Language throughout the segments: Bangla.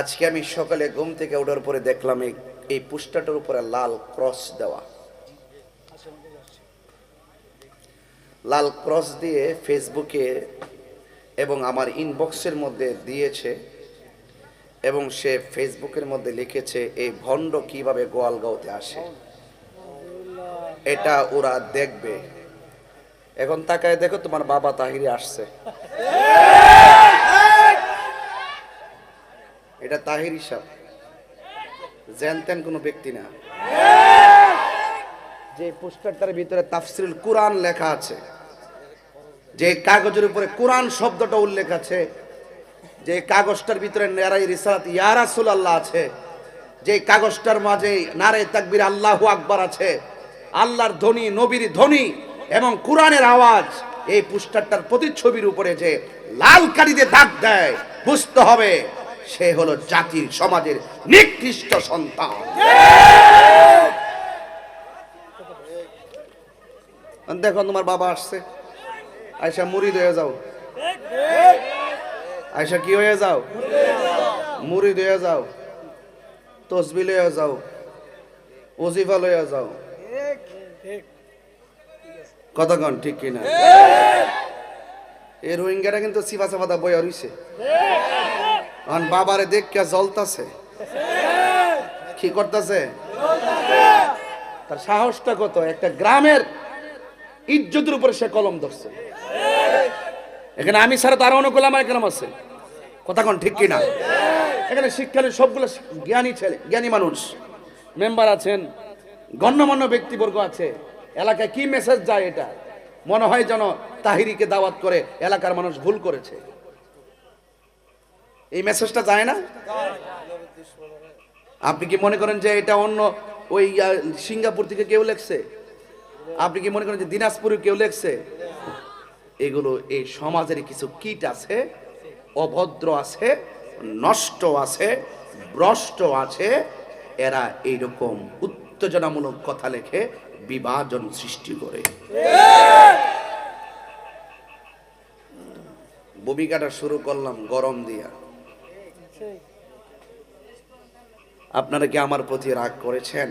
আজকে আমি সকালে ঘুম থেকে ওঠার পরে দেখলাম এই পোস্টারটার উপরে লাল ক্রস দেওয়া। লাল ক্রস দিয়ে ফেসবুকে এবং আমার ইনবক্সের মধ্যে দিয়েছে এবং সে ফেসবুকের মধ্যে লিখেছে, এই ভণ্ড কীভাবে গোয়ালগাঁওতে আসে? এটা ওরা দেখবে। এখন তাকায় দেখো তোমার বাবা তাহিরে আসছে। এটা তাহির হিসাব। জ্যান কোনো ব্যক্তি না। যে পোস্টারটার ভিতরে তাফসিরুল কোরআন লেখা আছে, যে কাগজের উপরে কোরআন শব্দটা উল্লেখ আছে, যে কাগজটার ভিতরে নারাই রিসালাত ইয়া রাসূলুল্লাহ আছে, যে কাগজটার মাঝে নারে তাকবির আল্লাহ আকবার আছে, আল্লাহর ধ্বনি, নবীর ধ্বনি এবং কোরআনের আওয়াজ, এই পোস্টারটার প্রতিচ্ছবির উপরে যে লাল কালিতে দাগ দেয়, বুঝতে হবে। সে হলো জাতির, সমাজের নিকৃষ্ট সন্তান। দেখো তোমার বাবা আসছে। আয়সা মুরিদ হয়ে যাও। আয়সা কি হয়ে যাও? মুরিদ হয়ে যাও। তসবি লয়ে যাও। ওজিফা লয়ে যাও। কতক্ষণ ঠিক কিনা? এই রোহিঙ্গারা কিন্তু সিফা সাফাদা বইয়া রইছে। কারণ বাবারে দেখ জ্বলতাছে। কি করতেছে? তার সাহসটা কত? একটা গ্রামের ইজ্জতের উপরে সে কলম ধরছে। এখানে আমি ছাড়া তার অনুকূল আমার গ্রাম আছে। কথা কোন ঠিক কিনা? এখানে শিক্ষার সবগুলো জ্ঞানী ছেলে, জ্ঞানী মানুষ। মেম্বার আছেন, গণ্যমান্য ব্যক্তিবর্গ আছে। এলাকায় কি মেসেজ যায় এটা? মনে হয় যেন তাহিরিকে দাওয়াত করে এলাকার মানুষ ভুল করেছে। এই মেসেজটা যায় না? আপনি কি মনে করেন যে এটা অন্য ওই সিঙ্গাপুর থেকে কেউ লেখছে? আপনি কি মনে করেন যে দিনাজপুরে কেউ লেখছে? এগুলো এই সমাজের কিছু কিট আছে, অভদ্র আছে, নষ্ট আছে, ভ্রষ্ট আছে, এরা এইরকম উত্তেজনামূলক কথা লেখে, বিভাজন সৃষ্টি করে। ভূমিকাটা শুরু করলাম গরম দিয়া। আপনারা কি আমার প্রতি রাগ করেছেন?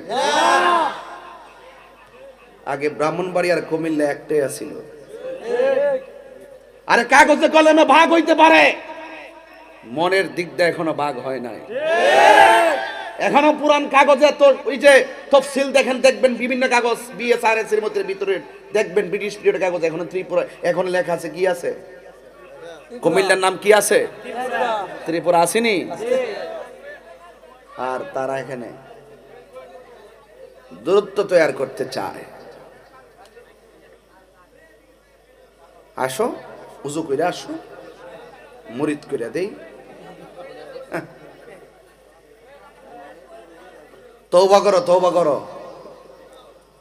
আগে ব্রাহ্মণবাড়ি আর কুমিল্লা একটাই আছিল। আরে কাগজে কলমে ভাগ হইতে পারে। মনের দিকটা এখনও ভাগ হয় নাই। এখনও পুরান কাগজে তো ওই যে তফসিল দেখেন দেখবেন বিভিন্ন কাগজ বিএসআরএস এর মধ্যে ভিতরে দেখবেন ব্রিটিশ পিরিয়ড কাগজ এখনও ত্রিপুরা এখন লেখা আছে কি আছে? কুমিল্লার নাম কি আছে? ত্রিপুরা আসেনি? আর তারা এখানে দূরত্ব তৈরি করতে চায়। আসো, উজু করে আসো, মুরিদ করে দেই। তৌবা করো তৌবা করো।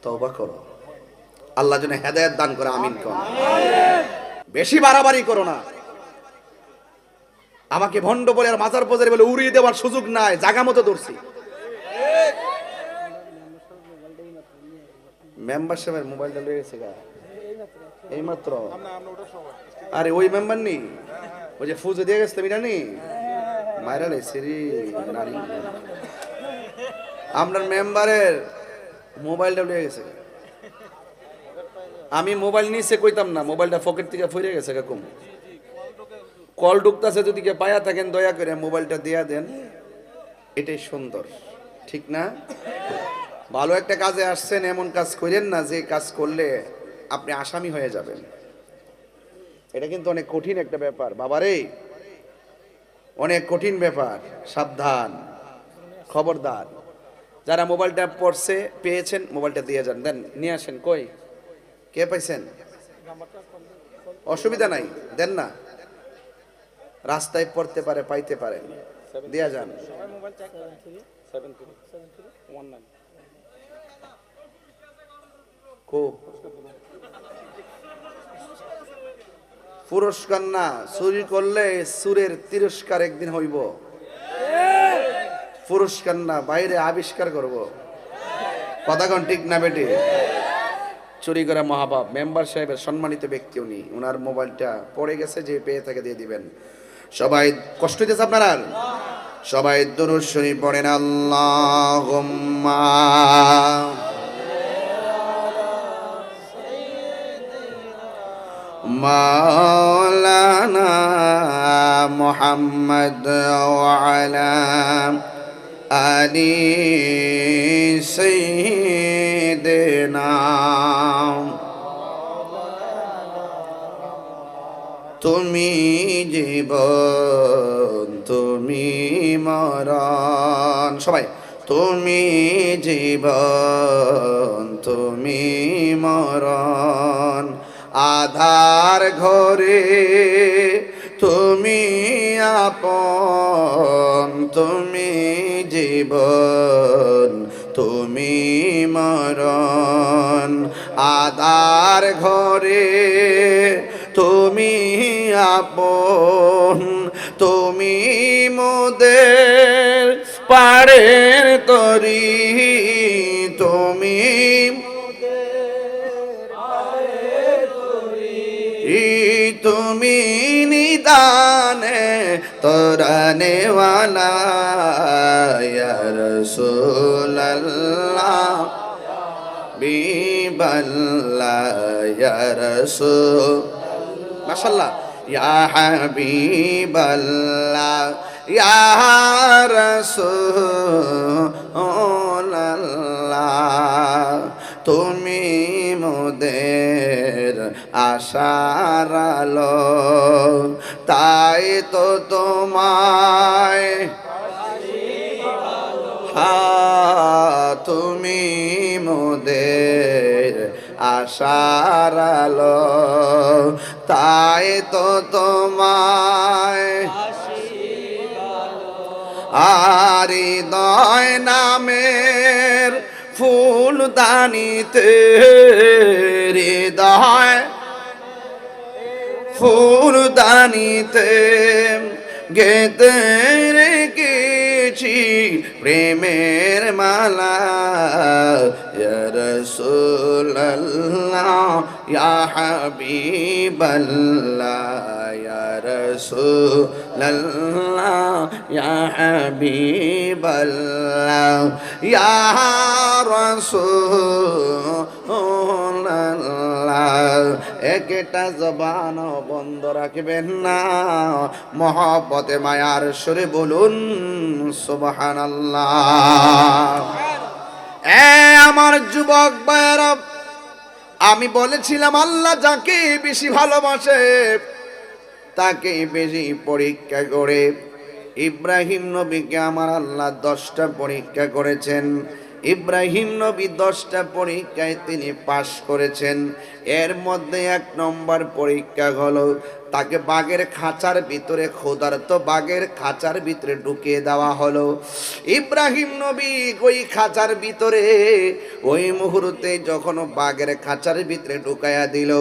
তৌবা করো। আল্লাহ যেন হেদায়ত দান করে, আমিন কর। বেশি বাড়াবাড়ি করো না। আমাকে ভণ্ড বলে আর মাজার বাজারে বলে উড়িয়ে দেওয়ার সুযোগ নাই, জাগা মতো ধরছি। মেম্বারশিপের মোবাইলটা লয়ে গেছে গা। এই মাত্র আরে ওই মেম্বার নি? ওই যে ফুজো দিয়ে গেছে এটা নি মায়েরা লেছে রে নারী। আপনার মেম্বারের মোবাইলটা লয়ে গেছে আমি মোবাইল নিচে কইতাম না মোবাইলটা পকেট থেকে ফিরে গেছে কাকুম কল ঢুকতেছে যদি কে পায়া থাকেন, দয়া করে মোবাইলটা দেয়া দেন। এটাই সুন্দর, ঠিক না? ভালো একটা কাজে আসছেন, এমন কাজ করেন না যে কাজ করলে আপনি আসামি হয়ে যাবেন। এটা কিন্তু অনেক কঠিন একটা ব্যাপার। বাবারে, অনেক কঠিন ব্যাপার, সাবধান, খবরদার। যারা মোবাইলটা পড়ছে, পেয়েছেন, মোবাইলটা দিয়ে যান। দেন, নিয়ে আসেন, কই? কে পাইছেন? অসুবিধা নাই, দেন না। রাস্তায় পড়তে পারে, পাইতে পারেন দেয়া যান। পুরস্কার না, চুরি করলে সুরের তিরস্কার একদিন হইব। পুরস্কার না, বাইরে আবিষ্কার করব। কথাক্ষণ ঠিক না বেটি? চুরি করা মহাপাপ। মেম্বার সাহেবের সম্মানিত ব্যক্তি উনি। ওনার মোবাইলটা পড়ে গেছে, যে পেয়ে তাকে দিয়ে দিবেন। সবাই কষ্ট হইতেছে আপনার? আর সবাই দরুদ শরীফ পড়েন আল্লাহ মাওলানা মোহাম্মদ ওয়ালা আলী সৈদেনা তুমি জীবন, তুমি মরণ। সবাই, তুমি জীবন, তুমি মরণ। আধার ঘরে তুমি আপন, তুমি জীবন, তুমি মরণ। আধার ঘরে তুমি আপন তুমি মোদের পাড়ের তরি তুমি তুমি নিদানে তোরনে ওয়ালা বিবল্লা রসুল মাশাআল্লাহ। ইয়া হাবিবাল্লাহ, ইয়া রাসূলাল্লাহ, তুমি মোদের আশার আলো, তাই তো তোমায় হা তুমি মোদের আশার আলো তাই তো তোমায় আর দয় নামের ফুল দানিতে হৃদয় ফুলদানিতে গেতে রেখেছি প্রেমের মালা ইয়া রাসূলুল্লাহ ইয়া হাবিবাল্লাহ ইয়া একটা জবান বন্ধ রাখবেন না। মহব্বতে, মায়ার সুরে বলুন, সুবহানাল্লাহ। এ আমার যুবক ভাইয়েরা, আমি বলেছিলাম, আল্লাহ যাকে বেশি ভালোবাসে, তাকে বেশি পরীক্ষা করে। ইব্রাহিম নবীকে আমার আল্লাহ দশটা পরীক্ষা করেছেন। ইব্রাহিম নবী দশটা পরীক্ষায় তিনি পাশ করেছেন। এর মধ্যে এক নম্বর পরীক্ষা হলো তাকে বাঘের খাঁচার ভিতরে ক্ষুধার্ত বাঘের খাঁচার ভিতরে ঢুকিয়ে দেওয়া হলো। ইব্রাহিম নবী ওই খাঁচার ভিতরে ওই মুহূর্তে যখন বাঘের খাঁচার ভিতরে ঢুকাইয়া দিল,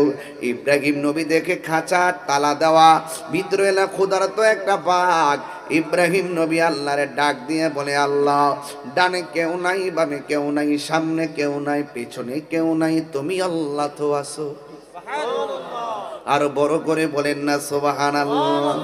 ইব্রাহিম নবী দেখে খাঁচার তালা দেওয়া, ভিতরে এলা ক্ষুধার্ত একটা বাঘ ইব্রাহিম নবী আল্লাহরে ডাক দিয়ে বলে আল্লাহ ডানে কেউ নাই বামে কেউ নাই সামনে কেউ নাই পেছনে কেউ নাই তুমি আল্লাহ তো আসো আর বড় করে বলেন না সোবাহান আল্লাহ